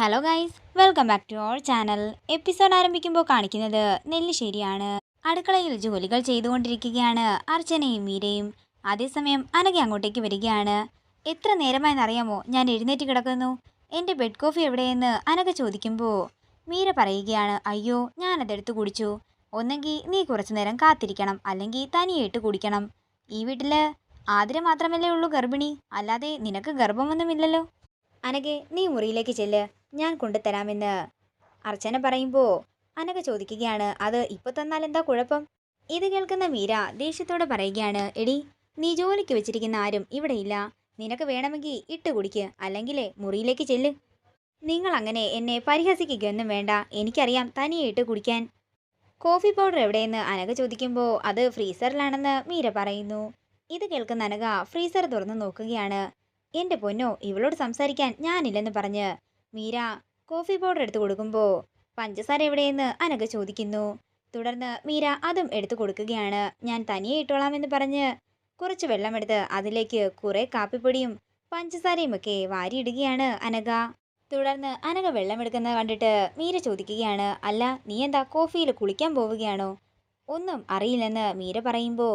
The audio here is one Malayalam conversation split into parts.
Hello guys welcome back to our channel episode ആരംഭിക്കുമ്പോൾ കാണിക്കുന്നത് നെല്ലിശ്ശേരിയാണ്. അടുക്കളയിൽ ജോലികൾ ചെയ്തുകൊണ്ടിരിക്കുകയാണ് അർച്ചനയും മീരയും. അതേസമയം അനഘ അങ്ങോട്ടേക്ക് വരികയാണ്. എത്ര നേരമായെന്നറിയാമോ? ഞാൻ എഴുന്നേറ്റ് കിടക്കുന്നു. എന്റെ ബെഡ് കോഫി എവിടെയെന്ന് അനഘ ചോദിക്കുമ്പോൾ മീര പറയുകയാണ് അയ്യോ ഞാനതെടുത്ത് കുടിച്ചു. ഒന്നെങ്കിൽ നീ കുറച്ചു നേരം കാത്തിരിക്കണം. അല്ലെങ്കിൽ തനിയായിട്ട് കുടിക്കണം. ഈ വീട്ടിൽ ആതിര മാത്രമല്ലേ ഉള്ളൂ ഗർഭിണി. അല്ലാതെ നിനക്ക് ഗർഭമൊന്നുമില്ലല്ലോ. അനഘെ നീ മുറിയിലേക്ക് ചെല്ല്. ഞാൻ കൊണ്ടുതരാമെന്ന് അർച്ചന പറയുമ്പോൾ അനക ചോദിക്കുകയാണ് അത് ഇപ്പോൾ തന്നാൽ എന്താ കുഴപ്പം? ഇത് കേൾക്കുന്ന മീര ദേഷ്യത്തോടെ പറയുകയാണ് എടി നീ ജോലിക്ക് വെച്ചിരിക്കുന്ന ആരും ഇവിടെ ഇല്ല. നിനക്ക് വേണമെങ്കിൽ ഇട്ട് കുടിക്ക് അല്ലെങ്കിലേ മുറിയിലേക്ക് ചെല്ല്. നിങ്ങൾ അങ്ങനെ എന്നെ പരിഹസിക്കുകയൊന്നും വേണ്ട. എനിക്കറിയാം തനിയെ ഇട്ട് കുടിക്കാൻ. കോഫി പൗഡർ എവിടെയെന്ന്? അനക ചോദിക്കുമ്പോൾ അത് ഫ്രീസറിലാണെന്ന് മീര പറയുന്നു. ഇത് കേൾക്കുന്ന അനക ഫ്രീസർ തുറന്ന് നോക്കുകയാണ് എന്റെ പൊന്നോ ഇവളോട് സംസാരിക്കാൻ ഞാനില്ലെന്ന് പറഞ്ഞ് മീര കോഫി പൗഡർ എടുത്തു കൊടുക്കുമ്പോൾ പഞ്ചസാര എവിടെയെന്ന് അനഘ ചോദിക്കുന്നു. തുടർന്ന് മീര അതും എടുത്തു കൊടുക്കുകയാണ്. ഞാൻ തനിയെ ഇട്ടോളാമെന്ന് പറഞ്ഞ് കുറച്ച് വെള്ളമെടുത്ത് അതിലേക്ക് കുറേ കാപ്പിപ്പൊടിയും പഞ്ചസാരയും ഒക്കെ വാരിയിടുകയാണ് അനഘ. തുടർന്ന് അനഘ വെള്ളമെടുക്കുന്നത് കണ്ടിട്ട് മീര ചോദിക്കുകയാണ് അല്ല നീ എന്താ കോഫിയിൽ കുളിക്കാൻ പോവുകയാണോ? ഒന്നും അറിയില്ലെന്ന് മീര പറയുമ്പോൾ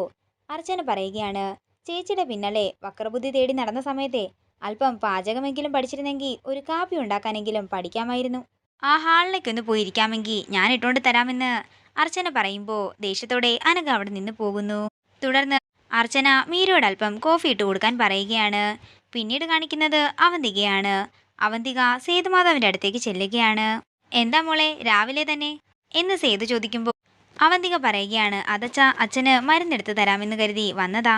അർച്ചന പറയുകയാണ് ചേച്ചിയുടെ പിന്നാലെ വക്രബുദ്ധി തേടി നടന്ന സമയത്തെ അല്പം പാചകമെങ്കിലും പഠിച്ചിരുന്നെങ്കിൽ ഒരു കാപ്പി ഉണ്ടാക്കാനെങ്കിലും പഠിക്കാമായിരുന്നു. ആ ഹാളിലേക്ക് ഹാളിലേക്കൊന്ന് പോയിരിക്കാമെങ്കിൽ ഞാൻ ഇട്ടുകൊണ്ട് തരാമെന്ന് അർച്ചന പറയുമ്പോൾ ദേഷ്യത്തോടെ അനഘ അവിടെ നിന്ന് പോകുന്നു. തുടർന്ന് അർച്ചന മീരയോട് അല്പം കോഫി ഇട്ട് കൊടുക്കാൻ പറയുകയാണ്. പിന്നീട് കാണിക്കുന്നത് അവന്തികയാണ്. അവന്തിക സേതുമാധവന്റെ അടുത്തേക്ക് ചെല്ലുകയാണ്. എന്താ മോളെ രാവിലെ തന്നെ? എന്ന് സേതു ചോദിക്കുമ്പോൾ അവന്തിക പറയുകയാണ് അതച്ച അച്ഛന് മരുന്നെടുത്ത് തരാമെന്ന് കരുതി വന്നതാ.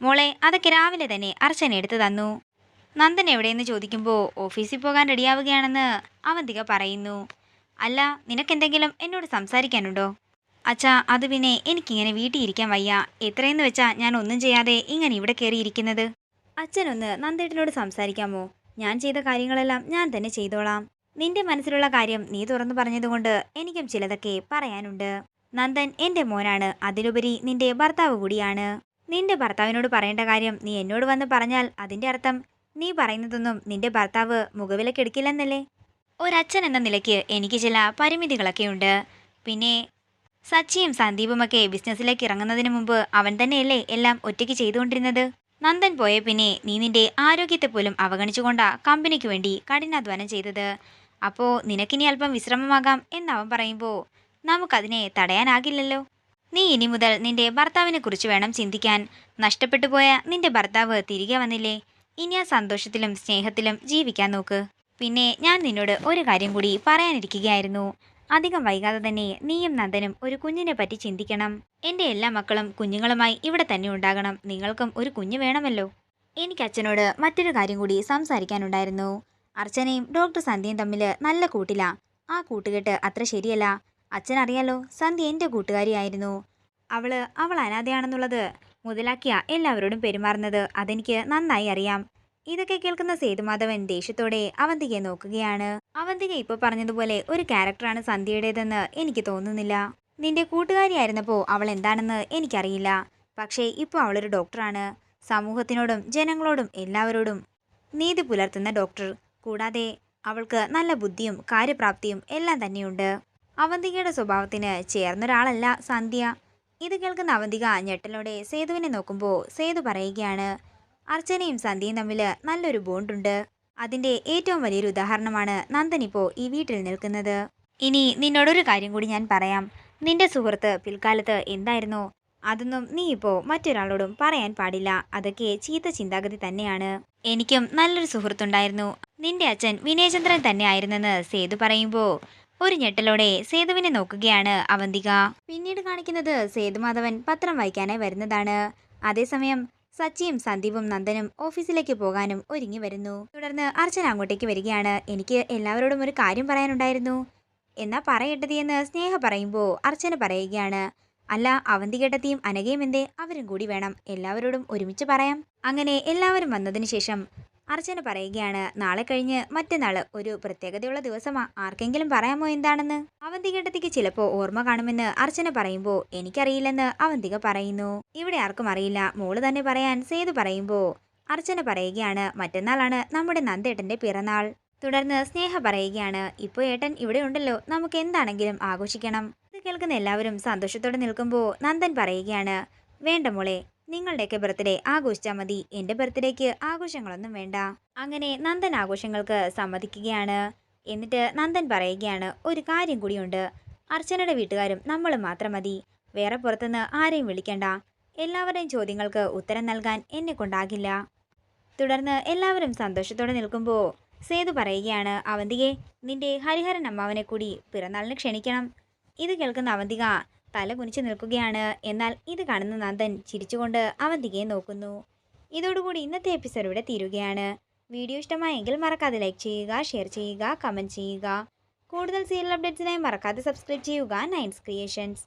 മോളെ അതൊക്കെ രാവിലെ തന്നെ അർച്ചന എടുത്തു തന്നു. നന്ദൻ എവിടെയെന്ന് ചോദിക്കുമ്പോൾ ഓഫീസിൽ പോകാൻ റെഡിയാവുകയാണെന്ന് അവന്തിക പറയുന്നു. അല്ല നിനക്കെന്തെങ്കിലും എന്നോട് സംസാരിക്കാനുണ്ടോ? അച്ഛാ അത് പിന്നെ എനിക്കിങ്ങനെ വീട്ടിൽ ഇരിക്കാൻ വയ്യ. എത്രയെന്ന് വെച്ചാൽ ഞാൻ ഒന്നും ചെയ്യാതെ ഇങ്ങനെ ഇവിടെ കയറിയിരിക്കുന്നത് അച്ഛനൊന്ന് നന്ദേട്ടനോട് സംസാരിക്കാമോ? ഞാൻ ചെയ്ത കാര്യങ്ങളെല്ലാം ഞാൻ തന്നെ ചെയ്തോളാം. നിന്റെ മനസ്സിലുള്ള കാര്യം നീ തുറന്നു പറഞ്ഞതുകൊണ്ട് എനിക്കും ചിലതൊക്കെ പറയാനുണ്ട്. നന്ദൻ എന്റെ മോനാണ്. അതിലുപരി നിന്റെ ഭർത്താവ് കൂടിയാണ്. നിന്റെ ഭർത്താവിനോട് പറയേണ്ട കാര്യം നീ എന്നോട് വന്ന് പറഞ്ഞാൽ അതിന്റെ അർത്ഥം നീ പറയുന്നതൊന്നും നിന്റെ ഭർത്താവ് മുഖവിലക്കെടുക്കില്ലെന്നല്ലേ ഒരച്ഛൻ എന്ന നിലയ്ക്ക് എനിക്ക് ചില പരിമിതികളൊക്കെ ഉണ്ട് പിന്നെ സച്ചിയും സന്ദീപുമൊക്കെ ബിസിനസ്സിലേക്ക് ഇറങ്ങുന്നതിന് മുമ്പ് അവൻ തന്നെയല്ലേ എല്ലാം ഒറ്റയ്ക്ക് ചെയ്തുകൊണ്ടിരുന്നത്? നന്ദൻ പോയ പിന്നെ നീ നിന്റെ ആരോഗ്യത്തെ പോലും അവഗണിച്ചുകൊണ്ടാ കമ്പനിക്ക് വേണ്ടി കഠിനാധ്വാനം ചെയ്തത്. അപ്പോ നിനക്കിനി അല്പം വിശ്രമമാകാം എന്നവൻ പറയുമ്പോൾ നമുക്കതിനെ തടയാനാകില്ലല്ലോ. നീ ഇനി മുതൽ നിന്റെ ഭർത്താവിനെ കുറിച്ച് വേണം ചിന്തിക്കാൻ. നഷ്ടപ്പെട്ടു പോയ നിന്റെ ഭർത്താവ് തിരികെ വന്നില്ലേ? ഇനി ആ സന്തോഷത്തിലും സ്നേഹത്തിലും ജീവിക്കാൻ നോക്ക്. പിന്നെ ഞാൻ നിന്നോട് ഒരു കാര്യം കൂടി പറയാനിരിക്കുകയായിരുന്നു. അധികം വൈകാതെ തന്നെ നീയും നന്ദനും ഒരു കുഞ്ഞിനെ പറ്റി ചിന്തിക്കണം. എന്റെ എല്ലാ മക്കളും കുഞ്ഞുങ്ങളുമായി ഇവിടെ തന്നെ ഉണ്ടാകണം. നിങ്ങൾക്കും ഒരു കുഞ്ഞ് വേണമല്ലോ. എനിക്ക് അച്ഛനോട് മറ്റൊരു കാര്യം കൂടി സംസാരിക്കാനുണ്ടായിരുന്നു. അർച്ചനയും ഡോക്ടർ സന്ധ്യയും തമ്മിൽ നല്ല കൂട്ടില്ല ആ കൂട്ടുകെട്ട് അത്ര ശരിയല്ല. അച്ഛനറിയാലോ സന്ധ്യ എന്റെ കൂട്ടുകാരിയായിരുന്നു. അവൾ അവൾ അനാഥയാണെന്നുള്ളത് മുതലാക്കിയ എല്ലാവരോടും പെരുമാറുന്നത് അതെനിക്ക് നന്നായി അറിയാം. ഇതൊക്കെ കേൾക്കുന്ന സേതുമാധവൻ ദേഷ്യത്തോടെ അവന്തികയെ നോക്കുകയാണ്. അവന്തിക ഇപ്പോൾ പറഞ്ഞതുപോലെ ഒരു ക്യാരക്ടറാണ് സന്ധ്യയുടേതെന്ന് എനിക്ക് തോന്നുന്നില്ല. നിന്റെ കൂട്ടുകാരിയായിരുന്നപ്പോൾ അവൾ എന്താണെന്ന് എനിക്കറിയില്ല. പക്ഷേ ഇപ്പോൾ അവളൊരു ഡോക്ടറാണ്. സമൂഹത്തിനോടും ജനങ്ങളോടും എല്ലാവരോടും നീതി പുലർത്തുന്ന ഡോക്ടർ. കൂടാതെ അവൾക്ക് നല്ല ബുദ്ധിയും കാര്യപ്രാപ്തിയും എല്ലാം തന്നെയുണ്ട്. അവന്തികയുടെ സ്വഭാവത്തിന് ചേർന്നൊരാളല്ല സന്ധ്യ. ഇത് കേൾക്കുന്ന അവന്തിക ഞെട്ടലോടെ സേതുവിനെ നോക്കുമ്പോൾ സേതു പറയുകയാണ് അർച്ചനയും സന്ധ്യയും തമ്മിൽ നല്ലൊരു ബോണ്ടുണ്ട് അതിന്റെ ഏറ്റവും വലിയൊരു ഉദാഹരണമാണ് നന്ദൻ ഇപ്പോൾ ഈ വീട്ടിൽ നിൽക്കുന്നത്. ഇനി നിന്നോടൊരു കാര്യം കൂടി ഞാൻ പറയാം. നിന്റെ സുഹൃത്ത് പിൽക്കാലത്ത് എന്തായിരുന്നു? അതൊന്നും നീ ഇപ്പോൾ മറ്റൊരാളോടും പറയാൻ പാടില്ല. അതൊക്കെ ചീത്ത ചിന്താഗതി തന്നെയാണ്. എനിക്കും നല്ലൊരു സുഹൃത്തുണ്ടായിരുന്നു. നിന്റെ അച്ഛൻ വിനയചന്ദ്രൻ തന്നെയായിരുന്നെന്ന് സേതു പറയുമ്പോൾ ഒരു ഞെട്ടലോടെ സേതുവിനെ നോക്കുകയാണ് അവന്തിക. പിന്നീട് കാണിക്കുന്നത് സേതുമാധവൻ പത്രം വായിക്കാനായി വരുന്നതാണ്. അതേസമയം സച്ചിയും സന്ദീപും നന്ദനും ഓഫീസിലേക്ക് പോകാനും ഒരുങ്ങി വരുന്നു. തുടർന്ന് അർച്ചന അങ്ങോട്ടേക്ക് വരികയാണ്. എനിക്ക് എല്ലാവരോടും ഒരു കാര്യം പറയാനുണ്ടായിരുന്നു. എന്നാ പറയട്ടതി എന്ന് സ്നേഹ പറയുമ്പോൾ അർച്ചന പറയുകയാണ്. അല്ല അവന്തികേട്ടത്തിയും അനഘയും എന്തേ? അവരും കൂടി വേണം. എല്ലാവരോടും ഒരുമിച്ച് പറയാം. അങ്ങനെ എല്ലാവരും വന്നതിന് ശേഷം അർച്ചന പറയുകയാണ് നാളെ കഴിഞ്ഞ് മറ്റന്നാൾ ഒരു പ്രത്യേകതയുള്ള ദിവസമാ. ആർക്കെങ്കിലും പറയാമോ എന്താണെന്ന്? അവന്തികേട്ടത്തിക്ക് ചിലപ്പോൾ ഓർമ്മ കാണുമെന്ന് അർച്ചന പറയുമ്പോൾ എനിക്കറിയില്ലെന്ന് അവന്തിക പറയുന്നു. ഇവിടെ ആർക്കും അറിയില്ല. മോൾ തന്നെ പറയാൻ സേതു പറയുമ്പോൾ അർച്ചന പറയുകയാണ് മറ്റന്നാളാണ് നമ്മുടെ നന്ദേട്ടന്റെ പിറന്നാൾ. തുടർന്ന് സ്നേഹ പറയുകയാണ് ഇപ്പോൾ ഏട്ടൻ ഇവിടെ ഉണ്ടല്ലോ. നമുക്ക് എന്താണെങ്കിലും ആഘോഷിക്കണം. ഇത് കേൾക്കുന്ന എല്ലാവരും സന്തോഷത്തോടെ നിൽക്കുമ്പോൾ നന്ദൻ പറയുകയാണ് വേണ്ട മോളെ. നിങ്ങളുടെയൊക്കെ ബർത്ത്ഡേ ആഘോഷിച്ചാൽ മതി. എന്റെ ബർത്ത്ഡേക്ക് ആഘോഷങ്ങളൊന്നും വേണ്ട. അങ്ങനെ നന്ദൻ ആഘോഷങ്ങൾക്ക് സമ്മതിക്കുകയാണ്. എന്നിട്ട് നന്ദൻ പറയുകയാണ് ഒരു കാര്യം കൂടിയുണ്ട്. അർച്ചനയുടെ വീട്ടുകാരും നമ്മൾ മാത്രം മതി. വേറെ പുറത്തുനിന്ന് ആരെയും വിളിക്കണ്ട. എല്ലാവരുടെയും ചോദ്യങ്ങൾക്ക് ഉത്തരം നൽകാൻ എന്നെ കൊണ്ടാകില്ല. തുടർന്ന് എല്ലാവരും സന്തോഷത്തോടെ നിൽക്കുമ്പോൾ സേതു പറയുകയാണ് അവന്തികെ നിന്റെ ഹരിഹരൻ അമ്മാവനെ കൂടി പിറന്നാളിന് ക്ഷണിക്കണം. ഇത് കേൾക്കുന്ന അവന്തിക തല കുനിച്ചു നിൽക്കുകയാണ്. എന്നാൽ ഇത് കാണുന്ന നന്ദൻ ചിരിച്ചുകൊണ്ട് അവന്തികയെ നോക്കുന്നു. ഇതോടുകൂടി ഇന്നത്തെ എപ്പിസോഡ് ഇവിടെ തീരുകയാണ്. വീഡിയോ ഇഷ്ടമായെങ്കിൽ മറക്കാതെ ലൈക്ക് ചെയ്യുക ഷെയർ ചെയ്യുക കമന്റ് ചെയ്യുക. കൂടുതൽ സീരിയൽ അപ്ഡേറ്റ്സിനായി മറക്കാതെ സബ്സ്ക്രൈബ് ചെയ്യുക നയൻസ് ക്രിയേഷൻസ്